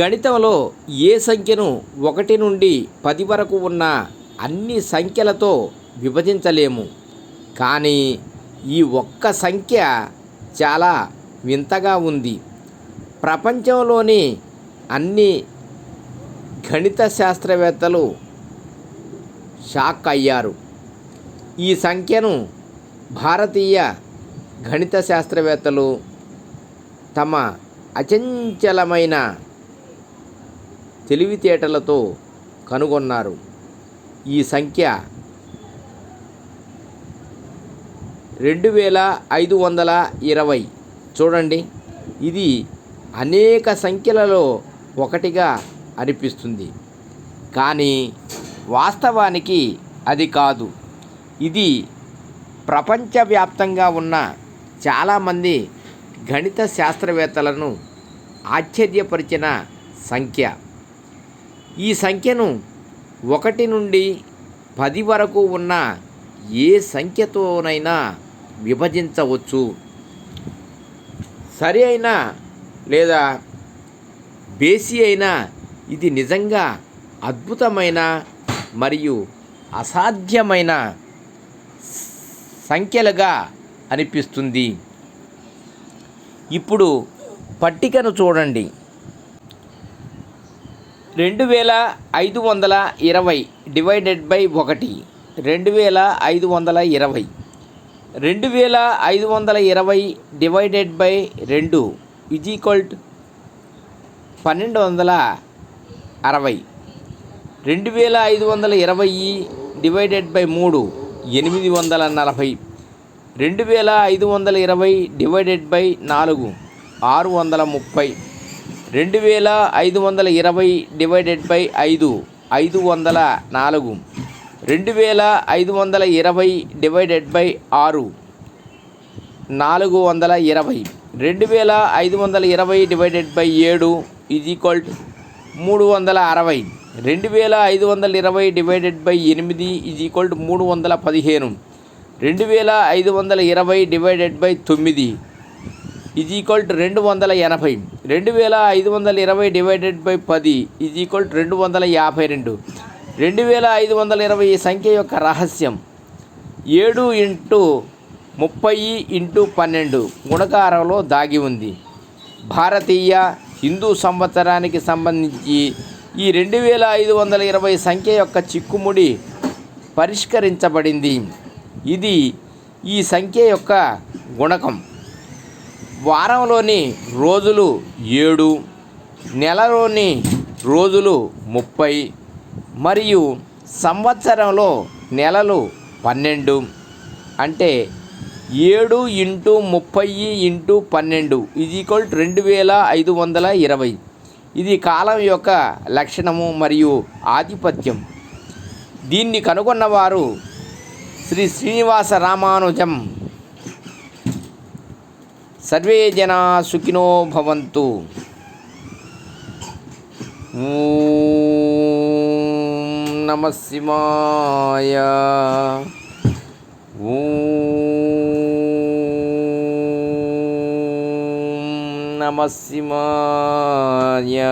గణితంలో ఏ సంఖ్యను ఒకటి నుండి పది వరకు ఉన్న అన్ని సంఖ్యలతో విభజించలేము. కానీ ఈ ఒక్క సంఖ్య చాలా వింతగా ఉంది. ప్రపంచంలోని అన్ని గణిత శాస్త్రవేత్తలు షాక్ అయ్యారు. ఈ సంఖ్యను భారతీయ గణిత శాస్త్రవేత్తలు తమ అచంచలమైన తెలివితేటలతో కనుగొన్నారు. ఈ సంఖ్య రెండు వేల ఐదు వందల ఇరవై. చూడండి ఇది అనేక సంఖ్యలలో ఒకటిగా అనిపిస్తుంది. కానీ వాస్తవానికి అది కాదు. ఇది ప్రపంచవ్యాప్తంగా ఉన్న చాలామంది గణిత శాస్త్రవేత్తలను ఆశ్చర్యపరిచిన సంఖ్య. ఈ సంఖ్యను ఒకటి నుండి పది వరకు ఉన్న ఏ సంఖ్యతోనైనా విభజించవచ్చు. సరి అయిన లేదా బేసి అయిన ఇది నిజంగా అద్భుతమైన మరియు అసాధ్యమైన సంఖ్యలుగా అనిపిస్తుంది. ఇప్పుడు పట్టికను చూడండి. రెండు వేల ఐదు వందల ఇరవై డివైడెడ్ బై ఒకటి. రెండు వేల ఐదు వందల ఇరవై. రెండు వేల ఐదు వందల ఇరవై డివైడెడ్ బై రెండు ఇజ్ ఈక్వల్ పన్నెండు వందల అరవై. రెండు వేల ఐదు వందల ఇరవై డివైడెడ్ బై మూడు ఎనిమిది వందల నలభై. రెండు వేల ఐదు వందల ఇరవై డివైడెడ్ బై నాలుగు ఆరు వందల ముప్పై. రెండు వేల ఐదు వందల ఇరవై డివైడెడ్ బై ఐదు. ఐదు వందల నాలుగు. రెండు వేల ఐదు వందల ఇరవై డివైడెడ్ బై ఆరు. నాలుగు వందల ఇరవై. రెండు వేల ఐదు వందల ఇరవై డివైడెడ్ బై ఏడు ఈజ్ ఈక్వల్ మూడు వందల అరవై. రెండు వేల ఐదు వందల ఇరవై డివైడెడ్ బై ఎనిమిది ఈజ్ ఈక్వల్ మూడు వందల పదిహేను. రెండు వేల ఐదు వందల ఇరవై డివైడెడ్ బై తొమ్మిది ఈజ్ ఈక్వల్ రెండు వందల ఎనభై. రెండు వేల ఐదు వందల ఇరవై డివైడెడ్ బై పది ఈజ్ ఈక్వల్ రెండు వందల యాభై రెండు. రెండు వేల ఐదు వందల ఇరవై ఈ సంఖ్య యొక్క రహస్యం. ఏడు ఇంటూ ముప్పై ఇంటూ పన్నెండు గుణకారంలో దాగి ఉంది. భారతీయ హిందూ సంవత్సరానికి సంబంధించి ఈ రెండు వేల ఐదు వందల ఇరవై సంఖ్య యొక్క చిక్కుముడి పరిష్కరించబడింది. ఇది ఈ సంఖ్య యొక్క గుణకం. వారంలోని రోజులు ఏడు నెలలోని రోజులు ముప్పై మరియు సంవత్సరంలో నెలలు పన్నెండు. అంటే ఏడు ఇంటూ ముప్పై ఇంటూ పన్నెండు ఇది ఈక్వల్ రెండు వేల ఐదు వందల ఇరవై. ఇది కాలం యొక్క లక్షణము మరియు ఆధిపత్యం. దీన్ని కనుగొన్నవారు శ్రీ శ్రీనివాస రామానుజం సర్వే జనా సుఖినో భవంతు. నమ శివాయ. నమ శివాయ.